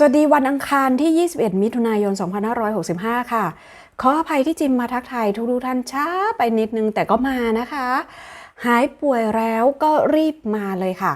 สวัสดีวันอังคารที่ 21 มิถุนายน 2565 ค่ะ ขออภัยที่จิมมาทักทายทุกๆท่านช้าไปนิดนึงแต่ก็มานะคะ หายป่วยแล้วก็รีบมาเลยค่ะ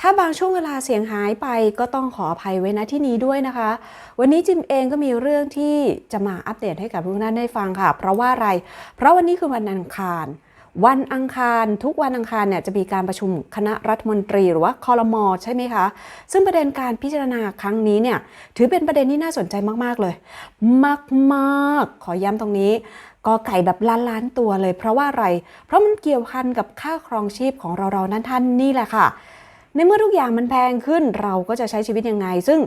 ถ้าบางช่วงเวลาเสียงหายไปก็ต้องขออภัยไว้ณที่นี้ด้วยนะคะ วันนี้จิมเองก็มีเรื่องที่จะมาอัปเดตให้กับทุกท่านได้ฟังค่ะ เพราะว่าอะไร เพราะวันนี้คือวันอังคาร วันอังคารทุกวันอังคารเนี่ยจะมีการประชุมคณะรัฐมนตรีหรือว่าคอรมอใช่ไหมคะ ซึ่งประเด็นการพิจารณาครั้งนี้เนี่ยถือเป็นประเด็นที่น่าสนใจมาก ๆ เลย มาก ๆ ขอย้ำตรงนี้กอไก่แบบล้านล้านตัวเลย เพราะว่าอะไร เพราะมันเกี่ยวพันกับค่าครองชีพของเราๆนั้นท่านนี่แหละค่ะ ในเมื่อทุกอย่างมันแพงขึ้นเราก็จะใช้ชีวิตยังไง ซึ่ง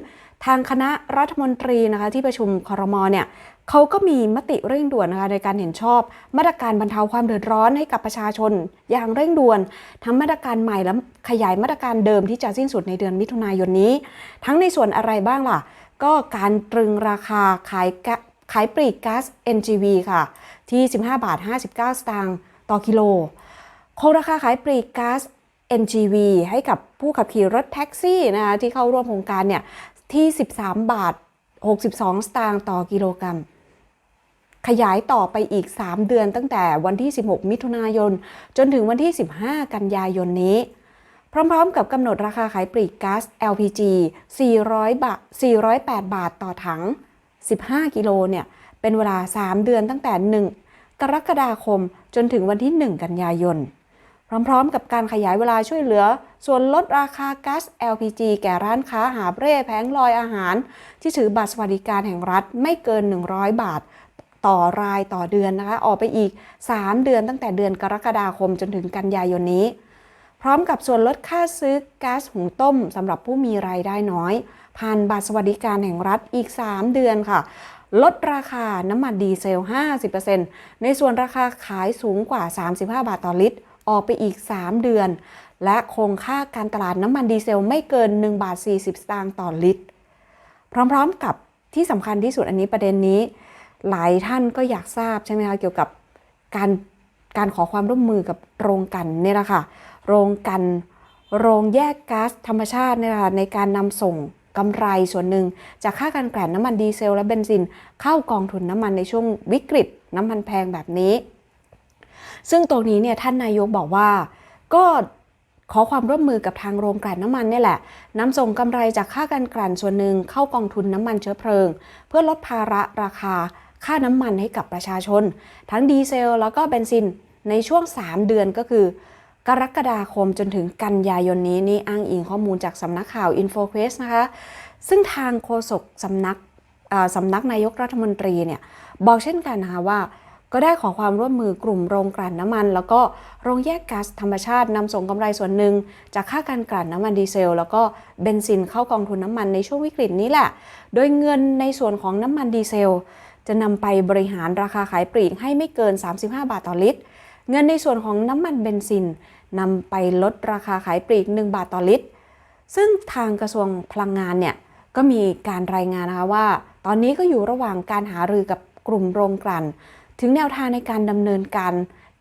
ทางคณะรัฐมนตรีนะคะที่ประชุมคอรมอเนี่ย เขาก็มีมติเร่งด่วนนะคะในการเห็นชอบ มาตรการบรรเทาความเดือดร้อนให้กับประชาชน อย่างเร่งด่วน ทั้งมาตรการใหม่และขยายมาตรการเดิมที่จะสิ้นสุดในเดือนมิถุนายนนี้ ทั้งในส่วนอะไรบ้างล่ะ ก็การตรึงราคาขายกะขายปลีกก๊าซ NGV ค่ะ ที่ 15 บาท 59 สตางค์ต่อกิโลคงราคาขายปลีกก๊าซ NGV ให้กับผู้ขับขี่รถแท็กซี่นะคะที่เข้าร่วมโครงการเนี่ยที่ 13 บาท 62 สตางค์ต่อกิโลกรัม ขยายต่อไปอีก 3 เดือนตั้งแต่วันที่ 16 มิถุนายน จนถึงวันที่ 15 กันยายนนี้ พร้อมๆ กับกำหนดราคาขายปลีกก๊าซ LPG 400 บาท 408 บาทต่อถัง 15 กิโลเนี่ย เป็นเวลา 3 เดือนตั้งแต่ 1 กรกฎาคมจนถึงวันที่ 1 กันยายน พร้อมๆ กับการขยายเวลาช่วยเหลือ ส่วนลดราคาก๊าซ LPG แก่ร้านค้าหาเร่แผงลอยอาหาร ที่ถือบัตรสวัสดิการแห่งรัฐไม่เกิน 100 บาท ต่อรายต่อเดือนนะคะออกไปอีก 3 เดือนตั้งแต่เดือนกรกฎาคมจนถึงกันยายนนี้ พร้อมกับส่วนลดค่าซื้อก๊าซหุงต้มสำหรับผู้มีรายได้น้อย ผ่านบัตรสวัสดิการแห่งรัฐอีก 3 เดือนค่ะ ลดราคาน้ำมันดีเซล 50%ในส่วนราคาขายสูงกว่า 35 บาทต่อลิตร ออกไปอีก 3 เดือน และคงค่าการตลาดน้ำมันดีเซลไม่เกิน1บาท40 สตางค์ต่อลิตร พร้อมๆกับที่สำคัญที่สุดอันนี้ประเด็นนี้ หลายท่านก็อยากทราบใช่ไหมคะเกี่ยวกับการการขอความร่วมมือกับโรงกันเนี่ยแหละค่ะโรงกันโรงแยกก๊าซธรรมชาติเนี่ยแหละค่ะในการนำส่งกำไรส่วนหนึ่ง จากค่าการแกล่นน้ำมันดีเซลและเบนซิน เข้ากองทุนน้ำมันในช่วงวิกฤตน้ำมันแพงแบบนี้ ซึ่งตรงนี้เนี่ยท่านนายกบอกว่าก็ขอความร่วมมือกับทางโรงกลั่นน้ำมันเนี่ยแหละนำส่งกำไรจากค่าการกลั่นส่วนหนึ่งเข้ากองทุนน้ำมันเชื้อเพลิง เพื่อลดภาระราคา ค่าน้ำมันให้กับประชาชน ทั้งดีเซลแล้วก็เบนซินในช่วง 3 เดือนก็คือ กรกฎาคมจนถึงกันยายนนี้นี่อ้างอิงข้อมูลจากสำนักข่าว InfoQuest นะคะ ซึ่งทางโฆษกสำนักสำนักนายกรัฐมนตรีเนี่ยบอกเช่นกันนะคะว่าก็ได้ขอความร่วมมือกลุ่มโรงกลั่นน้ำมัน แล้วก็โรงแยกก๊าซธรรมชาตินำส่งกำไรส่วนหนึ่ง จากค่าการกลั่นน้ำมันดีเซล แล้วก็เบนซินเข้ากองทุนน้ำมันในช่วงวิกฤตนี้แหละ โดยเงินในส่วนของน้ำมันดีเซล จะนำไปบริหารราคาขายปลีกให้ไม่เกิน 35 บาทต่อลิตร เงินในส่วนของน้ำมันเบนซินนำไปลดราคาขายปลีก 1 บาทต่อลิตร ซึ่งทางกระทรวงพลังงานเนี่ยก็มีการรายงานนะคะว่า ตอนนี้ก็อยู่ระหว่างการหารือกับกลุ่มโรงกลั่น ถึงแนวทางในการดำเนินการ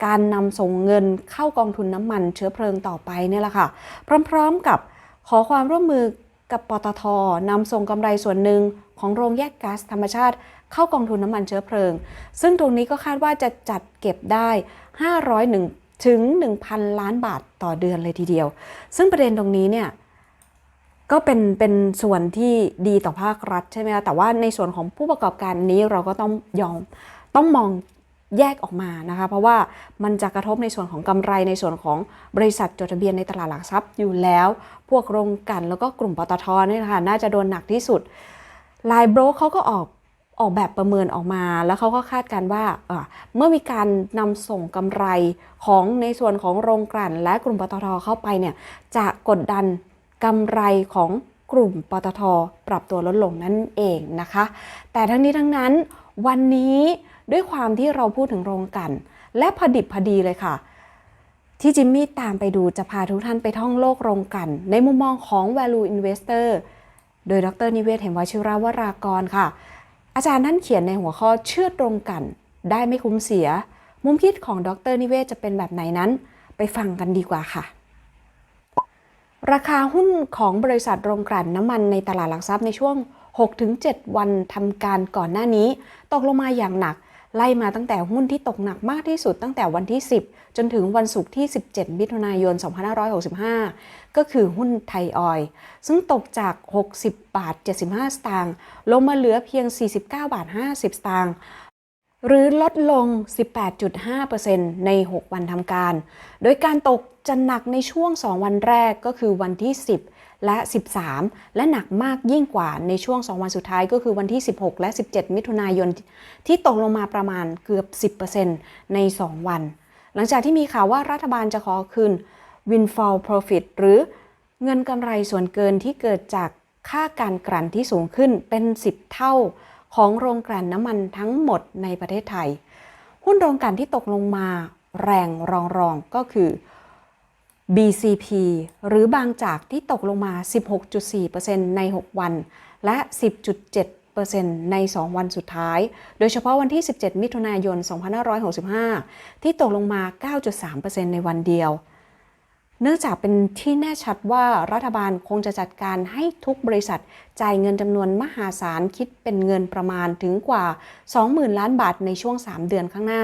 การนำส่งเงินเข้ากองทุนน้ำมันเชื้อเพลิงต่อไปเนี่ยแหละค่ะ พร้อมๆกับขอความร่วมมือกับปตทนำส่งกำไรส่วนหนึ่งของโรงแยกก๊าซธรรมชาติ เข้ากองทุนน้ำมันเชื้อเพลิง ซึ่งตรงนี้ก็คาดว่าจะจัดเก็บได้ 501 ถึง 1,000 ล้านบาทต่อเดือนเลยทีเดียว ซึ่งประเด็นตรงนี้เนี่ยก็เป็นเป็นส่วนที่ดีต่อภาครัฐใช่ไหมคะแต่ว่าในส่วนของผู้ประกอบการนี้เราก็ต้องยอมต้องมองแยกออกมานะคะ เพราะว่ามันจะกระทบในส่วนของกำไรในส่วนของบริษัทจดทะเบียนในตลาดหลักทรัพย์อยู่แล้ว พวกโรงกันแล้วก็กลุ่มปตทนี่นะคะน่าจะโดนหนักที่สุดไลน์โบรกเขาก็ออก ออกแบบประเมินออกมา แล้วเขาก็คาดการณ์ว่าเมื่อมีการนำส่งกำไรของในส่วนของโรงกลั่น และกลุ่มปตทเข้าไปเนี่ยจะกดดันกำไรของกลุ่มปตทปรับตัวลดลงนั่นเองนะคะ แต่ทั้งนี้ทั้งนั้นวันนี้ด้วยความที่เราพูดถึงโรงกลัน และพอดิบพอดีเลยค่ะ ที่จิมมี่ตามไปดูจะพาทุกท่านไปท่องโลกโรงกลัน ในมุมมองของ value investor โดยดรนิเวศเหมวชิราวรากรค่ะ อาจารย์ท่านเขียนในหัวข้อเชื่อตรงกัน ได้ไม่คุ้มเสีย มุมคิดของดรนิเวศจะเป็นแบบไหนนั้น ไปฟังกันดีกว่าค่ะ ราคาหุ้นของบริษัทโรงกลั่นน้ำมันในตลาดหลักทรัพย์ในช่วง 6-7 วันทำการก่อนหน้านี้ ตกลงมาอย่างหนัก ไล่มาตั้งแต่หุ้นที่ตกหนักมากที่สุดตั้งแต่วันที่ 10 จนถึงวันศุกร์ที่ 17 มิถุนายน 2565 ก็คือหุ้นไทยออย ซึ่งตกจาก 60 บาท 75 สตางค์ลงมาเหลือเพียง 49 บาท 50 สตางค์หรือลดลง 18.5%ใน 6 วันทำการ โดยการตกจะหนักในช่วง 2 วันแรกก็คือวันที่ 10 และ 13 และหนักมากยิ่งกว่าในช่วง 2 วันสุดท้ายก็คือวันที่ 16 และ 17 มิถุนายน ที่ตกลงมาประมาณเกือบ 10%ใน 2 วัน หลังจากที่มีข่าวว่ารัฐบาลจะขอคืน windfall profit หรือเงินกำไรส่วนเกินที่เกิดจากค่าการกลั่นที่สูงขึ้นเป็น 10 เท่าของโรงกลั่นน้ำมันทั้งหมดในประเทศไทย หุ้นโรงกลั่นที่ตกลงมาแรงรองๆก็คือ BCP หรือบางจากที่ตกลงมา 16.4%ใน 6 วัน และ 10.7%ใน 2 วันสุดท้าย โดยเฉพาะวันที่ 17 มิถุนายน 2565 ที่ตกลงมา 9.3%ในวันเดียว เนื่องจากเป็นที่แน่ชัดว่ารัฐบาลคงจะจัดการให้ทุกบริษัท จ่ายเงินจำนวนมหาศาลคิดเป็นเงินประมาณถึงกว่า 20,000 ล้านบาทในช่วง 3 เดือนข้างหน้า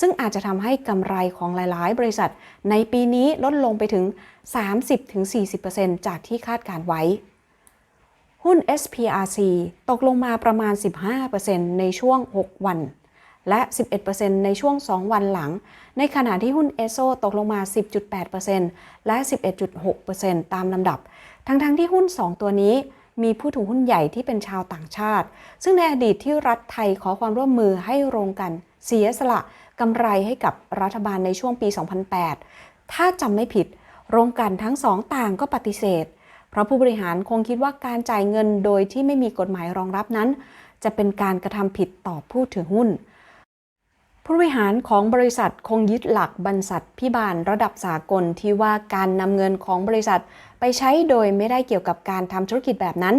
ซึ่งอาจจะทำให้กำไรของหลาย ๆ บริษัท ในปีนี้ลดลงไปถึง 30-40%จากที่คาดการไว้หุ้น SPRC ตกลงมาประมาณ 15%ในช่วง 6 วัน และ 11%ในช่วง 2 วันหลัง ในขณะที่หุ้น ESO ตกลงมา 10.8%และ 11.6%ตามลำดับ ทั้งๆทที่หุ้น 2 ตัวนี้มีผู้ถือหุ้นใหญ่ที่เป็นชาวต่างชาติ ซึ่งในอดีตที่รัฐไทยขอความร่วมมือให้โรงกันเสียสละกำไรให้กับรัฐบาลในช่วงปี 2008 ถ้าจำไม่ผิด โรงกันทั้งสองต่างก็ปฏิเสธ เพราะผู้บริหารคงคิดว่าการจ่ายเงินโดยที่ไม่มีกฎหมายรองรับนั้น จะเป็นการกระทำผิดต่อผู้ถือหุ้น ผู้บริหารของบริษัทคงยึดหลักบรรษัทพิบาลระดับสากลที่ว่าการนำเงินของบริษัทไปใช้โดยไม่ได้เกี่ยวกับการทำธุรกิจแบบนั้น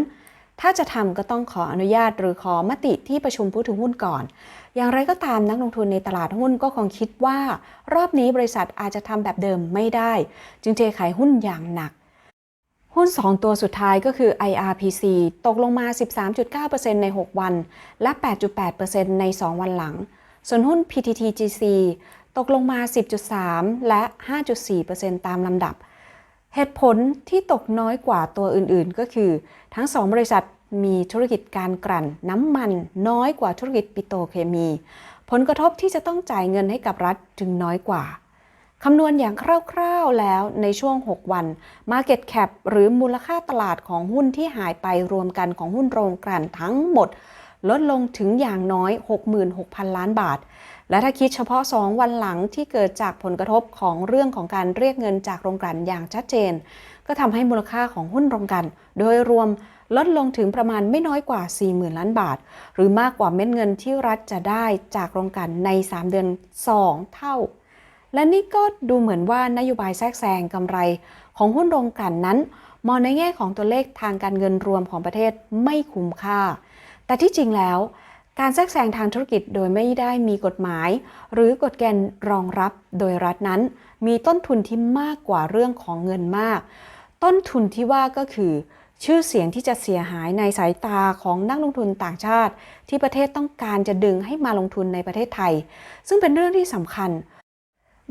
ถ้าจะทำก็ต้องขออนุญาตหรือขอมติที่ประชุมผู้ถือหุ้นก่อน อย่างไรก็ตามนักลงทุนในตลาดหุ้นก็คงคิดว่า รอบนี้บริษัทอาจจะทำแบบเดิมไม่ได้ จึงเทขายหุ้นอย่างหนักหุ้น 2 ตัวสุดท้ายก็คือ IRPC ตกลงมา 13.9%ใน 6 วัน และ 8.8%ใน 2 วันหลัง ส่วนหุ้น PTTGC ตกลงมา 10.3 และ 5.4%ตามลำดับ เหตุผลที่ตกน้อยกว่าตัวอื่นๆ ก็คือ ทั้ง 2 บริษัทมีธุรกิจการกลั่นน้ำมันน้อยกว่าธุรกิจปิโตรเคมี ผลกระทบที่จะต้องจ่ายเงินให้กับรัฐจึงน้อยกว่าคำนวณอย่างคร่าวๆแล้วในช่วง 6 วัน Market Cap หรือมูลค่าตลาดของหุ้นที่หายไปรวมกันของหุ้นโรงกลั่นทั้งหมด ลดลงถึงอย่างน้อย 66,000 ล้านบาท และถ้าคิดเฉพาะ 2 วันหลังที่เกิดจากผลกระทบของเรื่องของการเรียกเงินจากโรงกลั่นอย่างชัดเจน ก็ทำให้มูลค่าของหุ้นโรงกลั่นโดยรวมลดลงถึงประมาณไม่น้อยกว่า 40,000 ล้านบาท หรือมากกว่าเม็ดเงินที่รัฐจะได้จากโรงกลั่นใน 3 เดือน 2 เท่า และนี่ก็ดูเหมือนว่านโยบายแทรกแซงกำไรของหุ้นโรงกลั่นนั้น มองในแง่ของตัวเลขทางการเงินรวมของประเทศไม่คุ้มค่า แต่ที่จริงแล้ว การแทรกแซงทางธุรกิจโดยไม่ได้มีกฎหมาย หรือกฎเกณฑ์รองรับโดยรัฐนั้น มีต้นทุนที่มากกว่าเรื่องของเงินมาก ต้นทุนที่ว่าก็คือ ชื่อเสียงที่จะเสียหายในสายตาของนักลงทุนต่างชาติ ที่ประเทศต้องการจะดึงให้มาลงทุนในประเทศไทย ซึ่งเป็นเรื่องที่สำคัญ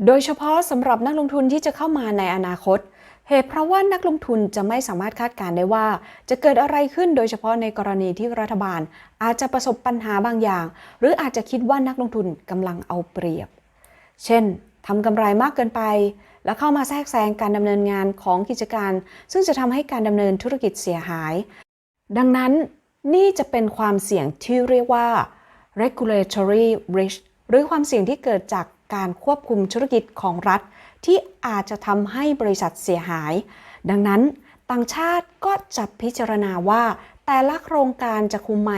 โดยเฉพาะสำหรับนักลงทุนที่จะเข้ามาในอนาคต เหตุเพราะว่านักลงทุนจะไม่สามารถคาดการณ์ได้ว่า จะเกิดอะไรขึ้นโดยเฉพาะในกรณีที่รัฐบาล อาจจะประสบปัญหาบางอย่าง หรืออาจจะคิดว่านักลงทุนกำลังเอาเปรียบ เช่นทำกำไรมากเกินไป แล้วเข้ามาแทรกแซงการดำเนินงานของกิจการ ซึ่งจะทำให้การดำเนินธุรกิจเสียหาย ดังนั้นนี่จะเป็นความเสี่ยงที่เรียกว่า regulatory risk หรือความเสี่ยงที่เกิดจากการควบคุมธุรกิจของรัฐ ที่อาจจะทำให้บริษัทเสียหาย ดังนั้นต่างชาติก็จะพิจารณาว่า แต่ละโครงการจะคุ้มไหม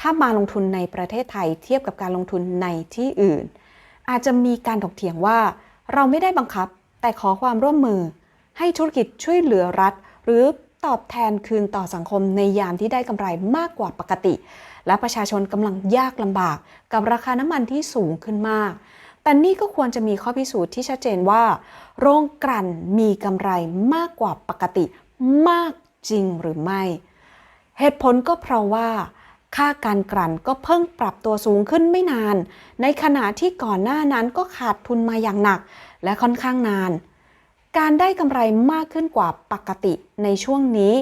ถ้ามาลงทุนในประเทศไทยเทียบกับการลงทุนในที่อื่น อาจจะมีการถกเถียงว่า เราไม่ได้บังคับ แต่ขอความร่วมมือ ให้ธุรกิจช่วยเหลือรัฐ หรือตอบแทนคืนต่อสังคมในยามที่ได้กำไรมากกว่าปกติ และประชาชนกำลังยากลำบาก กับราคาน้ำมันที่สูงขึ้นมาก แต่นี่ก็ควรจะมีข้อพิสูจน์ที่ชัดเจนว่า โรงกลั่นมีกำไรมากกว่าปกติมากจริงหรือไม่ เหตุผลก็เพราะว่า ค่าการกลั่นก็เพิ่งปรับตัวสูงขึ้นไม่นาน ในขณะที่ก่อนหน้านั้นก็ขาดทุนมาอย่างหนัก และค่อนข้างนาน การได้กำไรมากขึ้นกว่าปกติในช่วงนี้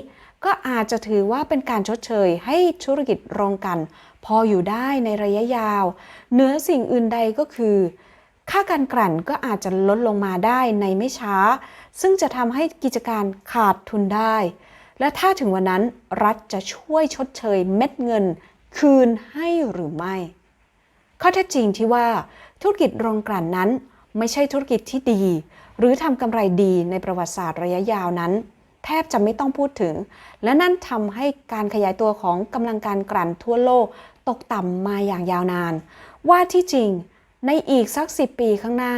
ก็อาจจะถือว่าเป็นการชดเชยให้ธุรกิจโรงกลัน พออยู่ได้ในระยะยาว เหนือสิ่งอื่นใดก็คือ ค่าการกลั่นก็อาจจะลดลงมาได้ในไม่ช้า ซึ่งจะทำให้กิจการขาดทุนได้ และถ้าถึงวันนั้นรัฐจะช่วยชดเชยเม็ดเงิน คืนให้หรือไม่ ข้อเท็จจริงที่ว่าธุรกิจโรงกลั่นนั้นไม่ใช่ธุรกิจที่ดี หรือทำกำไรดีในประวัติศาสตร์ระยะยาวนั้น แทบจะไม่ต้องพูดถึง และนั่นทำให้การขยายตัวของกำลังการกลั่นทั่วโลกตกต่ำมาอย่างยาวนาน ว่าที่จริง ในอีกสักสิปีข้างหน้า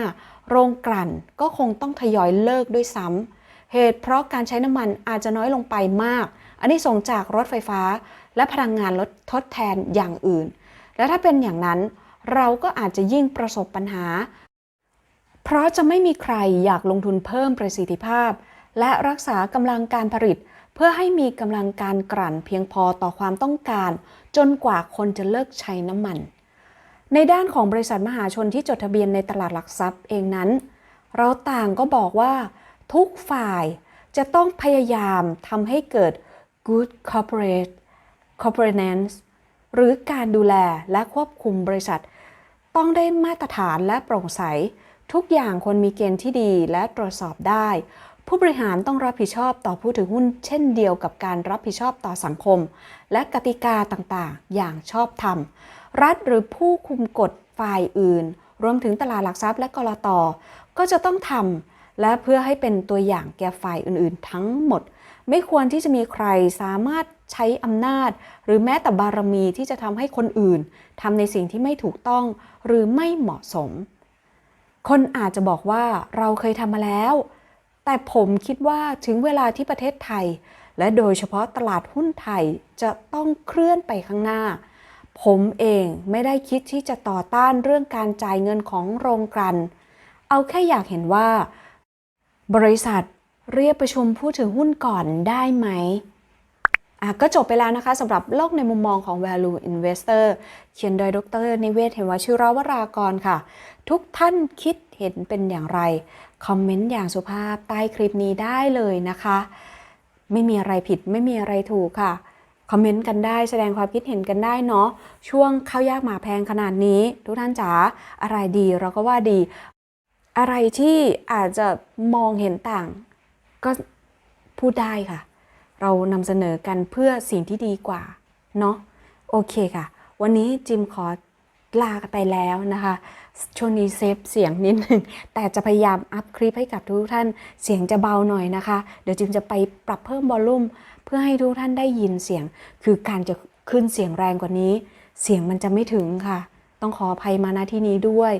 โรงกลั่นก็คงต้องทยอยเลิกด้วยซ้ำเหตุเพราะการใช้น้ำมันอาจจะน้อยลงไปมาก อันนี้ส่งจากรถไฟฟ้า และพลังงานลดทดแทนอย่างอื่น และถ้าเป็นอย่างนั้นเราก็อาจจะยิ่งประสบปัญหา เพราะจะไม่มีใครอยากลงทุนเพิ่มประสิทธิภาพ และรักษากำลังการผลิต เพื่อให้มีกำลังการกลั่นเพียงพอต่อความต้องการ จนกว่าคนจะเลิกใช้น้ำมัน ในด้านของบริษัทมหาชนที่จดทะเบียนในตลาดหลักทรัพย์เองนั้น เราต่างก็บอกว่าทุกฝ่ายจะต้องพยายามทำให้เกิด good corporate governance หรือการดูแลและควบคุมบริษัท ต้องได้มาตรฐานและโปร่งใส ทุกอย่างควรมีเกณฑ์ที่ดีและตรวจสอบได้ ผู้บริหารต้องรับผิดชอบต่อผู้ถือหุ้น เช่นเดียวกับการรับผิดชอบต่อสังคม และกติกาต่างๆ อย่างชอบธรรม รัฐหรือผู้คุมกฎฝ่ายอื่น รวมถึงตลาดหลักทรัพย์และกรตก็จะต้องทำและเพื่อให้เป็นตัวอย่างแก่ฝ่ายอื่นๆ ทั้งหมด ไม่ควรที่จะมีใครสามารถใช้อำนาจ หรือแม้แต่บารมีที่จะทำให้คนอื่นทำในสิ่งที่ไม่ถูกต้องหรือไม่เหมาะสม คนอาจจะบอกว่าเราเคยทำมาแล้ว แต่ผมคิดว่าถึงเวลาที่ประเทศไทย และโดยเฉพาะตลาดหุ้นไทยจะต้องเคลื่อนไปข้างหน้า ผมเองไม่ได้คิดที่จะต่อต้านเรื่องการจ่ายเงินของโรงกลั่น เอาแค่อยากเห็นว่า บริษัทเรียกประชุมผู้ถือหุ้นก่อนได้ไหมอะก็จบไปแล้วนะคะสำหรับโลกในมุมมองของ value investor เขียนโดยดรนิเวศ เห็นวชิรวรากรค่ะ ทุกท่านคิดเห็นเป็นอย่างไร คอมเมนต์อย่างสุภาพใต้คลิปนี้ได้เลยนะคะ ไม่มีอะไรผิดไม่มีอะไรถูกค่ะ คอมเมนต์กันได้แสดงความคิดเห็นกันได้เนาะช่วงข้าวยากหมาแพงขนาดนี้ ทุกท่านจ๋าอะไรดีเราก็ว่าดี อะไรที่อาจจะมองเห็นต่าง ก็พูดได้ค่ะ เรานำเสนอกันเพื่อสิ่งที่ดีกว่าเนาะโอเคค่ะ วันนี้จิมขอลาไปแล้วนะคะ ช่วงนี้เซฟเสียงนิดนึง แต่จะพยายามอัพคลิปให้กับทุกท่านเสียงจะเบาหน่อยนะคะ เดี๋ยวจิมจะไปปรับเพิ่มวอลลุ่ม เพื่อให้ทุกท่านได้ยินเสียง คือการจะขึ้นเสียงแรงกว่านี้ เสียงมันจะไม่ถึงค่ะ ต้องขออภัยมาณที่นี้ด้วย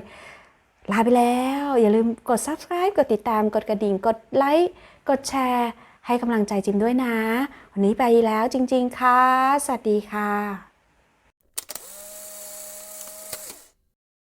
ลาไปแล้ว อย่าลืมกด subscribe กดติดตามกดกระดิ่ง กดไลค์กดแชร์ให้กำลังใจจิมด้วยนะ วันนี้ไปแล้วจริง ๆ ค่ะ สวัสดีค่ะ